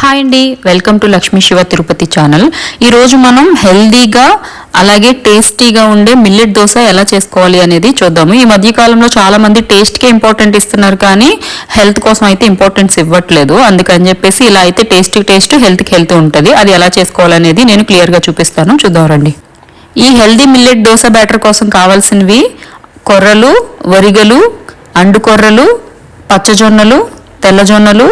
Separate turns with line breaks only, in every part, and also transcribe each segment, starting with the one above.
Hi అండి welcome to Lakshmi Shiva Tirupati channel. ఈరోజు మనం హెల్దీగా అలాగే టేస్టీగా ఉండే మిల్లెట్ దోశ ఎలా చేసుకోవాలి అనేది చూద్దాము. ఈ మధ్య కాలంలో చాలా మంది టేస్ట్కే ఇంపార్టెంట్ ఇస్తున్నారు కానీ హెల్త్ కోసం అయితే ఇంపార్టెన్స్ ఇవ్వట్లేదు. అందుకని చెప్పేసి ఇలా అయితే టేస్టీ టేస్ట్ హెల్త్కి హెల్త్ ఉంటుంది. అది ఎలా చేసుకోవాలనేది నేను క్లియర్గా చూపిస్తాను. చూద్దాం రండి. ఈ హెల్దీ మిల్లెట్ దోశ బ్యాటర్ కోసం కావాల్సినవి కొర్రలు వరిగలు అండు కొర్రలు పచ్చజొన్నలు తెల్లజొన్నలు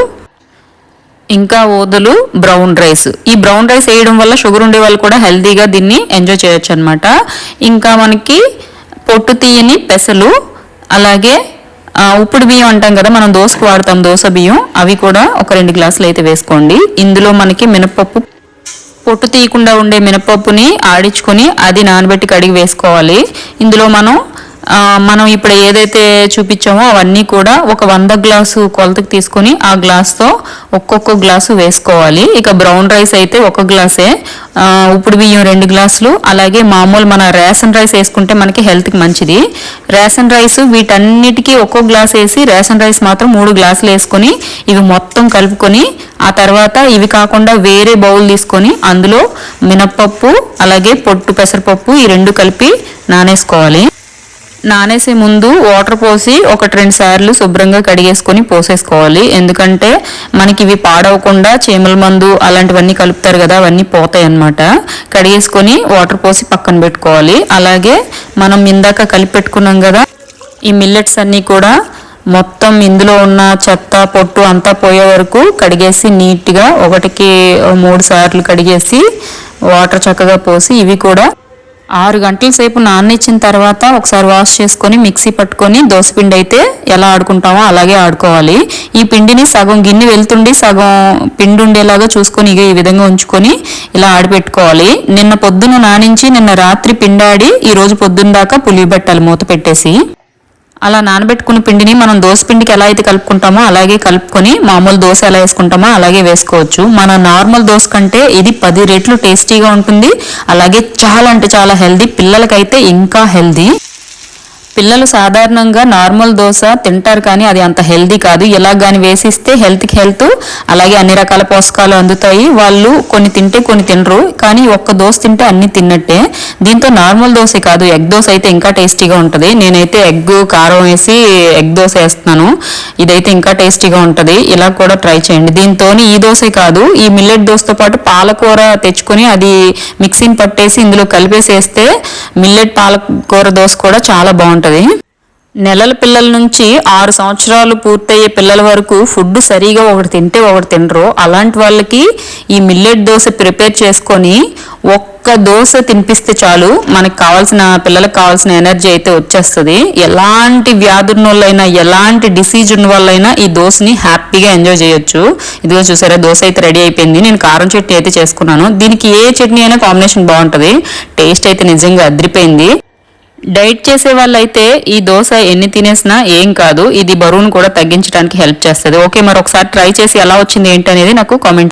ఇంకా ఓదలు బ్రౌన్ రైస్. ఈ బ్రౌన్ రైస్ వేయడం వల్ల షుగర్ ఉండే వాళ్ళు కూడా హెల్తీగా దీన్ని ఎంజాయ్ చేయొచ్చు అనమాట ఇంకా మనకి పొట్టు తీయని పెసలు అలాగే ఉప్పుడు బియ్యం అంటాం కదా మనం దోశకు వాడతాం దోశ బియ్యం. అవి కూడా ఒక రెండు గ్లాసులు అయితే వేసుకోండి. ఇందులో మనకి మినపప్పు పొట్టు తీయకుండా ఉండే మినపప్పుని ఆడించుకొని అది నానబెట్టి కడిగి వేసుకోవాలి. ఇందులో మనం మనం ఇప్పుడు ఏదైతే చూపించామో అవన్నీ కూడా ఒక వంద గ్లాసు కొలతకి తీసుకొని ఆ గ్లాస్తో ఒక్కొక్క గ్లాసు వేసుకోవాలి. ఇక బ్రౌన్ రైస్ అయితే ఒక గ్లాసే. ఇప్పుడు బియ్యం రెండు గ్లాసులు. అలాగే మామూలు మన రేషన్ రైస్ వేసుకుంటే మనకి హెల్త్కి మంచిది. రేషన్ రైస్ వీటన్నిటికీ ఒక్కో గ్లాస్ వేసి రేషన్ రైస్ మాత్రం మూడు గ్లాసులు వేసుకొని ఇవి మొత్తం కలుపుకొని ఆ తర్వాత ఇవి కాకుండా వేరే బౌల్ తీసుకొని అందులో మినప్పప్పు అలాగే పొట్టు పెసరపప్పు ఈ రెండు కలిపి నానేసుకోవాలి. నానేసే ముందు వాటర్ పోసి ఒకటి రెండు సార్లు శుభ్రంగా కడిగేసుకొని పోసేసుకోవాలి. ఎందుకంటే మనకి ఇవి పాడవకుండా చీమల మందు అలాంటివన్నీ కలుపుతారు కదా అవన్నీ పోతాయి అన్నమాట. కడిగేసుకొని వాటర్ పోసి పక్కన పెట్టుకోవాలి. అలాగే మనం ఇందాక కలిపి పెట్టుకున్నాం కదా ఈ మిల్లెట్స్ అన్నీ కూడా మొత్తం ఇందులో ఉన్న చెత్త పొట్టు అంతా పోయే వరకు కడిగేసి నీట్గా ఒకటికి మూడు సార్లు కడిగేసి వాటర్ చక్కగా పోసి ఇవి కూడా ఆరు గంటల సేపు నాననిచ్చిన తర్వాత ఒకసారి వాష్ చేసుకొని మిక్సీ పట్టుకొని దోసపిండి అయితే ఎలా ఆడుకుంటామో అలాగే ఆడుకోవాలి. ఈ పిండిని సగం గిన్నె వెళ్తుండి సగం పిండి ఉండేలాగా చూసుకొని ఇక ఈ విధంగా ఉంచుకొని ఇలా ఆడిపెట్టుకోవాలి. నిన్న పొద్దున నానించి నిన్న రాత్రి పిండాడి ఈ రోజు పొద్దున్న దాకా పులియబెట్టాలి మూత పెట్టేసి అలా నానబెట్టుకున్న పిండిని మనం దోశ పిండికి ఎలా అయితే కలుపుకుంటామో అలాగే కలుపుకొని మామూలు దోశ ఎలా వేసుకుంటామో అలాగే వేసుకోవచ్చు. మన నార్మల్ దోశ కంటే ఇది పది రెట్లు టేస్టీగా ఉంటుంది. అలాగే చాలా అంటే చాలా హెల్దీ. పిల్లలకైతే ఇంకా హెల్దీ. పిల్లలు సాధారణంగా నార్మల్ దోశ తింటారు కానీ అది అంత హెల్దీ కాదు. ఇలా కానీ వేసిస్తే హెల్త్కి హెల్త్ అలాగే అన్ని రకాల పోషకాలు అందుతాయి. వాళ్ళు కొన్ని తింటే కొన్ని తినరు కానీ ఒక్క దోశ తింటే అన్ని తిన్నట్టే. దీంతో నార్మల్ దోశ కాదు ఎగ్ దోశ అయితే ఇంకా టేస్టీగా ఉంటుంది. నేనైతే ఎగ్ కారం వేసి ఎగ్ దోశ వేస్తున్నాను. ఇదైతే ఇంకా టేస్టీగా ఉంటుంది. ఇలా కూడా ట్రై చేయండి. దీంతో ఈ దోశ కాదు ఈ మిల్లెట్ దోశతో పాటు పాలకూర తెచ్చుకొని అది మిక్సీని పట్టేసి ఇందులో కలిపేసి వేస్తే మిల్లెట్ పాలకూర దోశ కూడా చాలా బాగుంటుంది. నెలల పిల్లల నుంచి ఆరు సంవత్సరాలు పూర్తయ్యే పిల్లల వరకు ఫుడ్ సరిగా ఒకటి తింటే ఒకటి తినరు. అలాంటి వాళ్ళకి ఈ మిల్లెట్ దోశ ప్రిపేర్ చేసుకొని ఒక్క దోశ తినిపిస్తే చాలు మనకు కావాల్సిన పిల్లలకు కావాల్సిన ఎనర్జీ అయితే వచ్చేస్తుంది. ఎలాంటి వ్యాధున్న వాళ్ళైనా ఎలాంటి డిసీజ్ ఉన్న వాళ్ళైనా ఈ దోశని హ్యాపీగా ఎంజాయ్ చేయొచ్చు. ఇదిగో చూసారా దోశ అయితే రెడీ అయిపోయింది. నేను కారం చట్నీ అయితే చేసుకున్నాను. దీనికి ఏ చట్నీ అయినా కాంబినేషన్ బాగుంటుంది. టేస్ట్ అయితే నిజంగా అదిరిపోయింది. డైట్ చేసే వాళ్ళైతే ఈ దోశ ఎన్ని తినేసినా ఏం కాదు. ఇది బరువును కూడా తగ్గించడానికి హెల్ప్ చేస్తుంది. ఓకే మరి ఒకసారి ట్రై చేసి ఎలా వచ్చింది ఏంటి అనేది నాకు కామెంట్